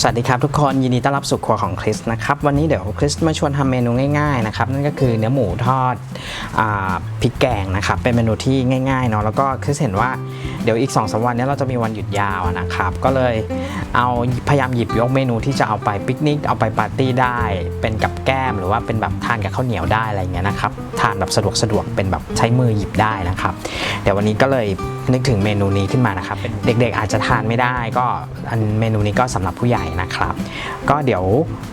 สวัสดีครับทุกคนยินดีต้อนรับสู่ครัวของคริสนะครับวันนี้เดี๋ยวคริสมาชวนทำเมนูง่ายๆนะครับนั่นก็คือเนื้อหมูทอดอพริกแกงนะครับเป็นเมนูที่ง่ายๆเนาะแล้วก็คริสเห็นว่าเดี๋ยวอีก2อสวันนี้เราจะมีวันหยุดยาวนะครับก็เลยเอาพยายามหยิบยกเมนูที่จะเอาไปปิกนิกเอาไปปาร์ตี้ได้ เป็นกับ แก้มหรือว่าเป็นแบบทานกับข้าวเหนียวได้อะไรเงี้ยนะครับทานแบบสะดวกสะดวกเป็นแบบใช้มือหยิบได้นะครับเดี๋ยววันนี้ก็เลยนึกถึงเมนูนี้ขึ้นมานะครับเด็กๆอาจจะทานไม่ได้ก็อันเมนูนี้ก็สำหรับผู้ใหญ่นะครับ ก็เดี๋ยว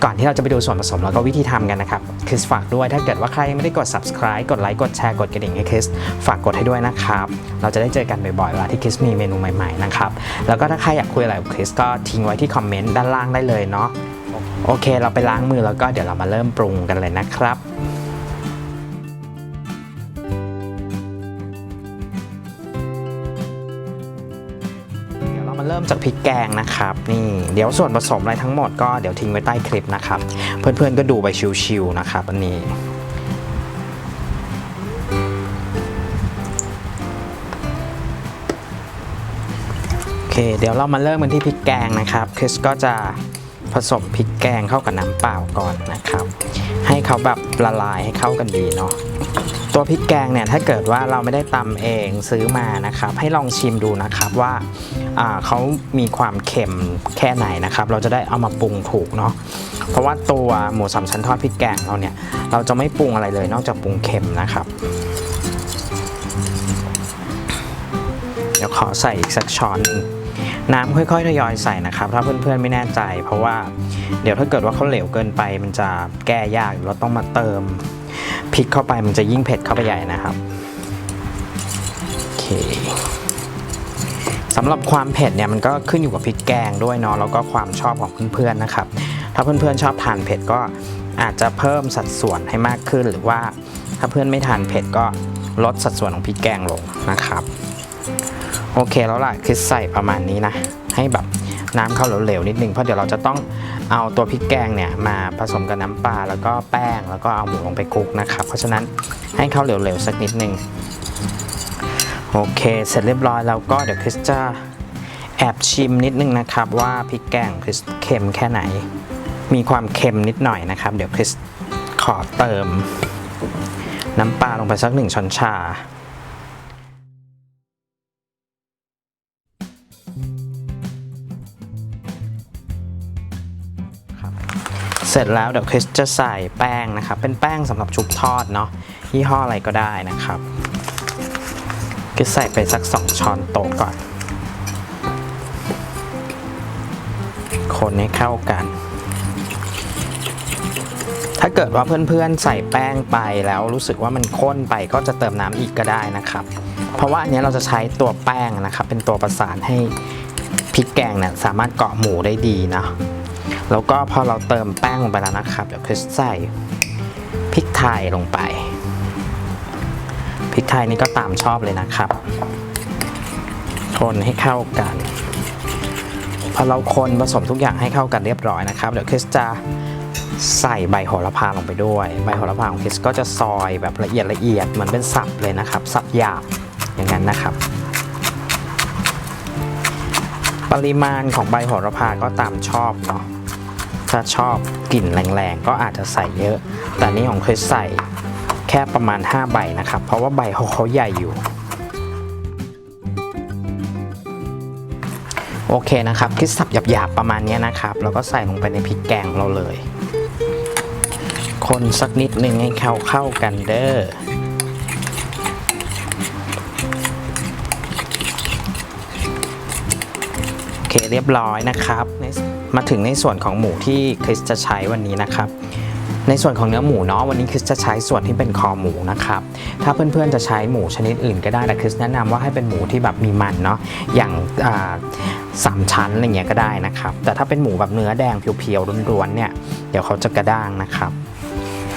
ก่อนที่เราจะไปดูส่วนผสมแล้วก็วิธีทำกันนะครับคริสฝากด้วยถ้าเกิดว่าใครยังไม่ได้กด subscribe กดไลค์กดแชร์กดกระดิ่งให้คริสฝากกดให้ด้วยนะครับ เราจะได้เจอกันบ่อยๆเวลาที่คริสมีเมนูใหม่ๆนะครับแล้วก็ถ้าใครอยากคุยอะไรกับคริสก็ทิ้งไว้ที่คอมเมนต์ด้านล่างได้เลยเนาะ โอเค เราไปล้างมือแล้วก็เดี๋ยวเรามาเริ่มปรุงกันเลยนะครับเดี๋ยวเรามาเริ่มจากพริกแกงนะครับนี่เดี๋ยวส่วนผสมอะไรทั้งหมดก็เดี๋ยวทิ้งไว้ใต้คลิปนะครับ เพื่อนๆก็ดูไปชิวๆนะครับอันนี้โอเคเดี๋ยวเรามาเริ่มกันที่พริกแกงนะครับคริสก็จะ ผสมพริกแกงเข้ากับน้ำเปล่าก่อนนะครับ ให้เขาแบบละลายให้เข้ากันดีเนาะตัวพริกแกงเนี่ยถ้าเกิดว่าเราไม่ได้ตำเองซื้อมานะครับ ให้ลองชิมดูนะครับว่าเขามีความเค็มแค่ไหนนะครับ เราจะได้เอามาปรุงถูกเนาะเพราะว่าตัวหมูสามชั้นทอดพริกแกงเราเนี่ยเราจะไม่ปรุงอะไรเลยนอกจากปรุงเค็มนะครับ เดี๋ยวขอใส่อีกสักช้อนหนึ่ง น้ำค่อยๆทยอยใส่นะครับ ถ้าเพื่อนๆไม่แน่ใจ เพราะว่าเดี๋ยวถ้าเกิดว่าเขาเหลวเกินไป มันจะแก้ยากเราต้องมาเติมพริกเข้าไปมันจะยิ่งเผ็ดเข้าไปใหญ่นะครับโอเคสำหรับความเผ็ดเนี่ยมันก็ขึ้นอยู่กับพริกแกงด้วยเนาะแล้วก็ความชอบของเพื่อนๆนะครับ ถ้าเพื่อนๆชอบทานเผ็ดก็อาจจะเพิ่มสัดส่วนให้มากขึ้นหรือว่าถ้าเพื่อนไม่ทานเผ็ดก็ลดสัดส่วนของพริกแกงลงนะครับ โอเคแล้วล่ะคือใส่ประมาณนี้นะ ให้แบบน้ำเข้าเหลวๆนิดนึงเพราะเดี๋ยวเราจะต้องเอาตัวพริกแกงเนี่ยมาผสมกับน้ำปลาแล้วก็แป้งแล้วก็เอาหมูลงไปคลุกนะครับ เพราะฉะนั้นให้เข้าเหลวๆสักนิดนึงโอเค เสร็จเรียบร้อยแล้วก็เดี๋ยวคริสจะแอบชิมนิดนึงนะครับ ว่าพริกแกงคริสเค็มแค่ไหน มีความเค็มนิดหน่อยนะครับ เดี๋ยวคริสขอเติมน้ำปลาลงไปสักหนึ่งช้อนชา เสร็จแล้วเดี๋ยวคริสจะใส่แป้งนะครับ เป็นแป้งสำหรับชุบทอดเนาะยี่ห้ออะไรก็ได้นะครับคริสใส่ไปสัก 2 ช้อนโต๊ะก่อน คนให้เข้ากัน ถ้าเกิดว่าเพื่อนๆใส่แป้งไปแล้วรู้สึกว่ามันข้นไปก็จะเติมน้ำอีกก็ได้นะครับ เพราะว่าอันนี้เราจะใช้ตัวแป้งนะครับ เป็นตัวประสานให้พริกแกงเนี่ยสามารถเกาะหมูได้ดีเนาะ แล้วก็พอเราเติมแป้งลงไปแล้วนะครับ เดี๋ยวคริสใส่พริกไทยลงไป พริกไทยนี่ก็ตามชอบเลยนะครับ คนให้เข้ากัน พอเราคนผสมทุกอย่างให้เข้ากันเรียบร้อยนะครับ เดี๋ยวคริสจะใส่ใบโหระพาลงไปด้วย ใบโหระพาของคริสก็จะซอยแบบละเอียดละเอียดเหมือนเป็นสับเลยนะครับ สับหยาบอย่างนั้นนะครับ ปริมาณของใบโหระพาก็ตามชอบเนาะ ถ้าชอบกลิ่นแรงๆ ก็อาจจะใส่เยอะ แต่นี่ของเคยใส่แค่ประมาณ 5 ใบนะครับ เพราะว่าใบเขาเขาใหญ่อยู่ โอเคนะครับคิดสับหยาบๆประมาณนี้นะครับ แล้วก็ใส่ลงไปในพริกแกงเราเลย คนสักนิดหนึ่งให้เข้าเข้ากันเด้อโอเคเรียบร้อยนะครับ มาถึงในส่วนของหมูที่คริสจะใช้วันนี้นะครับ ในส่วนของเนื้อหมูเนาะวันนี้คริสจะใช้ส่วนที่เป็นคอหมูนะครับถ้าเพื่อนๆจะใช้หมูชนิดอื่นก็ได้แต่คริสแนะนำว่าให้เป็นหมูที่แบบมีมันเนาะอย่างสามชั้นอะไรเงี้ยก็ได้นะครับ แต่ถ้าเป็นหมูแบบเนื้อแดงเพียวๆล้วนๆเนี่ยเดี๋ยวเขาจะกระด้างนะครับ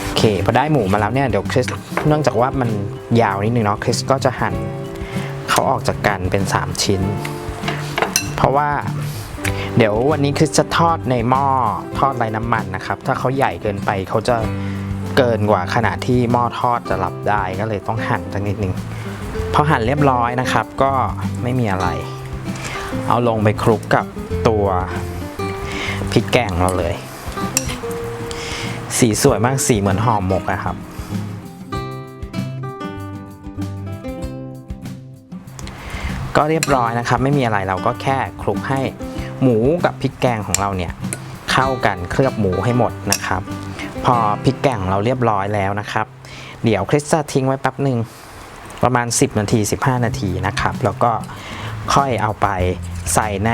โอเคพอได้หมูมาแล้วเนี่ยเดี๋ยวคริสเนื่องจากว่ามันยาวนิดนึงเนาะคริสก็จะหั่นเขาออกจากกันเป็น 3 ชิ้น เพราะว่า เดี๋ยววันนี้คือจะทอดในหม้อทอดไร้น้ำมันนะครับ ถ้าเขาใหญ่เกินไปเขาจะเกินกว่าขนาดที่หม้อทอดจะรับได้ก็เลยต้องหั่นสักนิดนึงพอหั่นเรียบร้อยนะครับ ก็ไม่มีอะไร เอาลงไปคลุกกับตัวพริกแกงเราเลย สีสวยมากสีเหมือนห่อหมกอะครับ ก็เรียบร้อยนะครับ ไม่มีอะไรเราก็แค่คลุกให้ หมูกับพริกแกงของเราเนี่ยเข้ากันเคลือบหมูให้หมดนะครับ พอพริกแกงของเราเรียบร้อยแล้วนะครับ เดี๋ยวคริสจะทิ้งไว้แป๊บหนึ่งประมาณ 10 นาที 15 นาทีนะครับ แล้วก็ค่อยเอาไปใส่ใน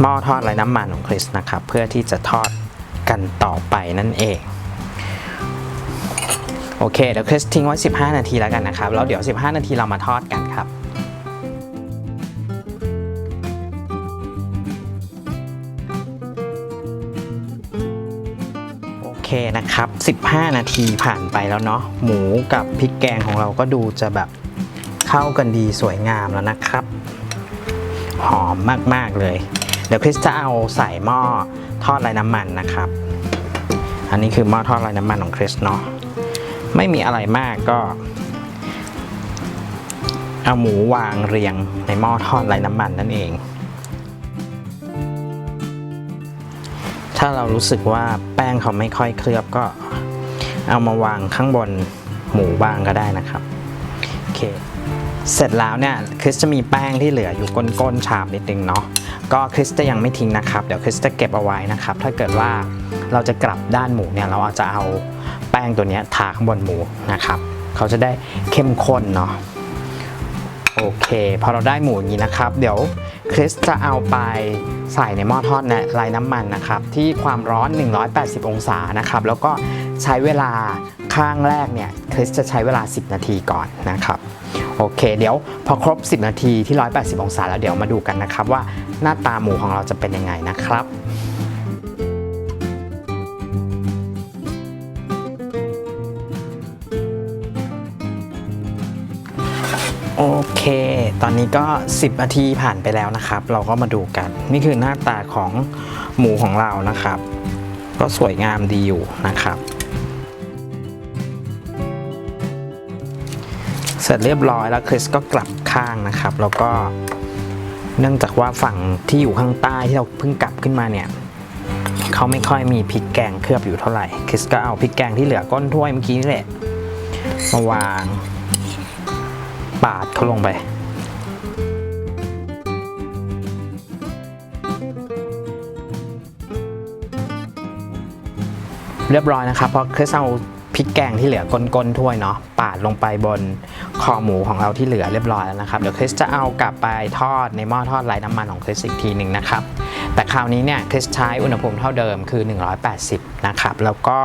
หม้อทอดไร้น้ำมันของคริสนะครับ เพื่อที่จะทอดกันต่อไปนั่นเอง โอเคเดี๋ยวคริสทิ้งไว้ 15 นาทีแล้วกันนะครับ แล้วเดี๋ยว 15 นาทีเรามาทอดกันครับ นะครับ 15 นาทีผ่านไปแล้วเนาะหมูกับพริกแกงของเราก็ดูจะแบบเข้ากันดีสวยงามแล้วนะครับ หอมมากๆเลย เดี๋ยวคริสจะเอาใส่หม้อทอดไร้น้ำมันนะครับ อันนี้คือหม้อทอดไร้น้ำมันของคริสเนาะไม่มีอะไรมากก็ เอาหมูวางเรียงในหม้อทอดไร้น้ำมันนั่นเอง ถ้าเรารู้สึกว่าแป้งเขาไม่ค่อยเคลือบก็เอามาวางข้างบนหมูบ้างก็ได้นะครับโอเคเสร็จแล้วเนี่ยคริสจะมีแป้งที่เหลืออยู่ก้นๆชามนิดนึงเนาะก็คริสจะยังไม่ทิ้งนะครับเดี๋ยวคริสจะเก็บเอาไว้นะครับ ถ้าเกิดว่าเราจะกลับด้านหมูเนี่ยเราอาจจะเอาแป้งตัวนี้ทาข้างบนหมูนะครับ เขาจะได้เข้มข้นเนาะ โอเค พอเราได้หมูอย่างนี้นะครับ เดี๋ยวคริสจะเอาไปใส่ในหม้อทอดในไร้น้ำมันนะครับ ที่ความร้อน 180 องศานะครับ แล้วก็ใช้เวลาข้างแรกเนี่ยคริสจะใช้เวลา 10 นาทีก่อนนะครับ โอเค เดี๋ยวพอครบ 10 นาทีที่ 180 องศาแล้วเดี๋ยวมาดูกันนะครับ ว่าหน้าตาหมูของเราจะเป็นยังไงนะครับ โอเค ตอนนี้ก็ 10นาทีผ่านไปแล้วนะครับ เราก็มาดูกัน นี่คือหน้าตาของหมูของเรานะครับ ก็สวยงามดีอยู่นะครับ เสร็จเรียบร้อยแล้วคริสก็กลับข้างนะครับ แล้วก็เนื่องจากว่าฝั่งที่อยู่ข้างใต้ที่เราเพิ่งกลับขึ้นมาเนี่ยเขาไม่ค่อยมีพริกแกงเคลือบอยู่เท่าไหร่คริสก็เอาพริกแกงที่เหลือก้นถ้วยเมื่อกี้นี่แหละมาวาง ปาดเขาลงไป เรียบร้อยนะครับ เพราะคสเอาพริกแกงที่เหลือก้นๆถ้วยเนาะปาดลงไปบนคอหมูของเราที่เหลือเรียบร้อยแล้วนะครับ เดี๋ยวคริสจะเอากลับไปทอดในหม้อทอดไร้น้ำมันของคริสอีกทีหนึ่งนะครับ แต่คราวนี้เนี่ยคริสใช้อุณหภูมิเท่าเดิมคือ 180 นะครับ แล้วก็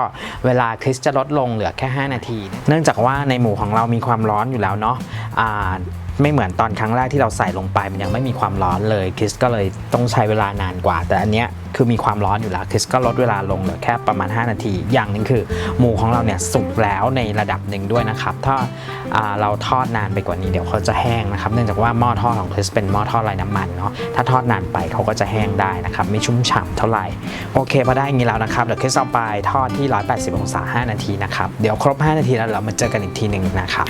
เวลาคริสจะลดลงเหลือแค่ 5 นาที เนื่องจากว่าในหมูของเรามีความร้อนอยู่แล้วเนาะอ่า ไม่เหมือนตอนครั้งแรกที่เราใส่ลงไปมันยังไม่มีความร้อนเลยคริสก็เลยต้องใช้เวลานานกว่า แต่อันเนี้ยคือมีความร้อนอยู่แล้วคริสก็ลดเวลาลงเหลือแค่ประมาณ 5 นาที อย่างหนึ่งคือ หมูของเราเนี่ยสุกแล้วในระดับหนึ่งด้วยนะครับ ถ้าาเราทอดนานไปกว่านี้เดี๋ยวเขาจะแห้งนะครับ เนื่องจากว่าหม้อทอดของคริสเป็นหม้อทอดไร้น้ำมันเนาะถ้าทอดนานไปเขาก็จะแห้งได้นะครับไม่ชุ่มฉ่ำเท่าไหร่โอเคพอได้อย่างนี้แล้วนะครับเดี๋ยวคริสเอาไปทอดที่ 180 องศา 5 นาทีนะครับเดี๋ยวครบ 5 นาทีแล้วเรามาเจอกันอีกทีหนึ่งนะครับ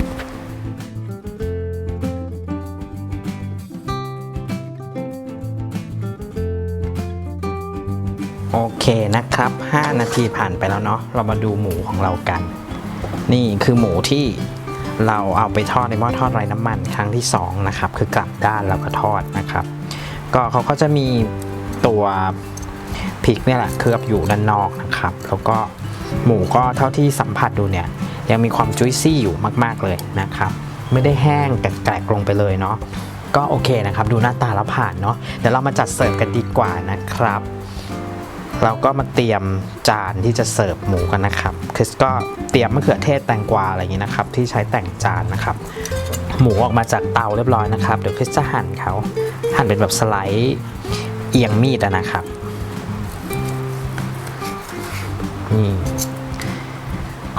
โอเคนะครับ 5 นาทีผ่านไปแล้วเนาะเรามาดูหมูของเรากัน นี่คือหมูที่เราเอาไปทอดในหม้อทอดไร้น้ำมันครั้งที่2นะครับคือกลับด้านแล้วก็ทอดนะครับ ก็เขาก็จะมีตัวพริกเนี่ยแหละเคลือบอยู่ด้านนอกนะครับ แล้วก็หมูก็เท่าที่สัมผัสดูเนี่ย ยังมีความจุยซี่อยู่มาก ๆเลยนะครับ ไม่ได้แห้งแกลกๆลงไปเลยเนาะก็โอเคนะครับ ดูหน้าตาแล้วผ่านเนาะเดี๋ยวเรามาจัดเสิร์ฟกันดีกว่านะครับ เราก็มาเตรียมจานที่จะเสิร์ฟหมูกันนะครับคริสก็เตรียมมะเขือเทศแตงกวาอะไรอย่างนี้นะครับ ที่ใช้แต่งจานนะครับ หมูออกมาจากเตาเรียบร้อยนะครับเดี๋ยวคริสจะหั่นเขาหั่นเป็นแบบสไลด์เอียงมีดนะครับนี่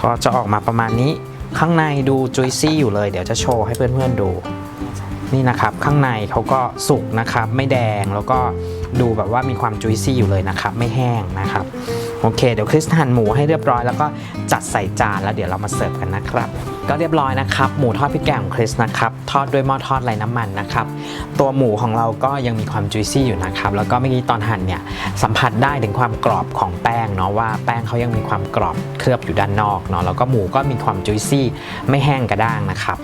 ก็จะออกมาประมาณนี้ข้างในดูจุยซี่อยู่เลย เดี๋ยวจะโชว์ให้เพื่อนๆดู นี่นะครับ ข้างในเขาก็สุกนะครับ ไม่แดงแล้วก็ ดูแบบว่ามีความจุยซี่อยู่เลยนะครับ ไม่แห้งนะครับ โอเค เดี๋ยวคริสหั่นหมูให้เรียบร้อยแล้วก็จัดใส่จานแล้วเดี๋ยวเรามาเสิร์ฟกันนะครับก็เรียบร้อยนะครับ หมูทอดพริกแกงของคริสนะครับทอดด้วยหม้อทอดไร้น้ำมันนะครับ ตัวหมูของเราก็ยังมีความจุยซี่อยู่นะครับ แล้วก็เมื่อกี้ตอนหั่นเนี่ยสัมผัสได้ถึงความกรอบของแป้งเนาะว่าแป้งเขายังมีความกรอบเคลือบอยู่ด้านนอกเนาะแล้วก็หมูก็มีความจุยซี่ไม่แห้งกระด้างนะครับ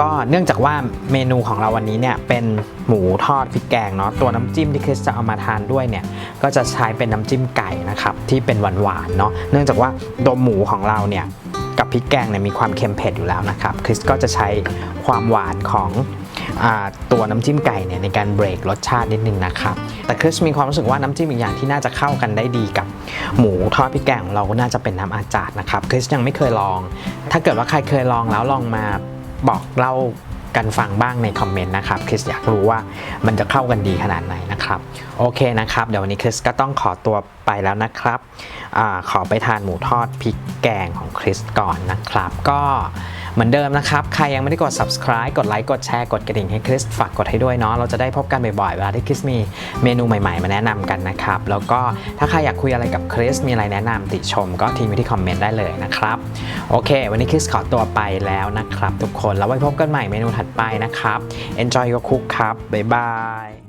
ก็เนื่องจากว่าเมนูของเราวันนี้เนี่ยเป็นหมูทอดพริกแกงเนาะตัวน้ำจิ้มที่คริสจะเอามาทานด้วยเนี่ยก็จะใช้เป็นน้ำจิ้มไก่นะครับที่เป็นหวานๆเนาะเนื่องจากว่าตัวหมูของเราเนี่ยกับพริกแกงเนี่ยมีความเค็มเผ็ดอยู่แล้วนะครับคริสก็จะใช้ความหวานของอตัวน้ำจิ้มไก่เนี่ยในการเบรกรสชาตินิดนึงนะครับแต่คริสมีความรู้สึกว่าน้ำจิ้มอีกอย่างที่น่าจะเข้ากันได้ดีกับหมูทอดพริกแกงของเราก็น่าจะเป็นน้ำอาจาดนะครับคริสยังไม่เคยลอง ถ้าเกิดว่าใครเคยลองแล้วลองมา บอกเล่ากันฟังบ้างในคอมเมนต์นะครับคริสอยากรู้ว่ามันจะเข้ากันดีขนาดไหนนะครับ โอเคนะครับ เดี๋ยววันนี้คริสก็ต้องขอตัวไปแล้วนะครับอขอไปทานหมูทอดพริกแกงของคริสก่อนนะครับ ก็ เหมือนเดิมนะครับ ใครยังไม่ได้กด subscribe กดไลค์กดแชร์กดกระดิ่งให้คริสฝากกดให้ด้วยเนาะเราจะได้พบกันบ่อยๆเวลาที่คริสมีเมนูใหม่ๆ มาแนะนำกันนะครับ แล้วก็ถ้าใครอยากคุยอะไรกับคริสมีอะไรแนะนำติชม ก็ทิ้งไว้ที่คอมเมนต์ได้เลยนะครับโอเค วันนี้คริสขอตัวไปแล้วนะครับ ทุกคนแล้วไว้พบกันใหม่เมนูถัดไปนะครับ enjoy your cook ครับบ๊ายบาย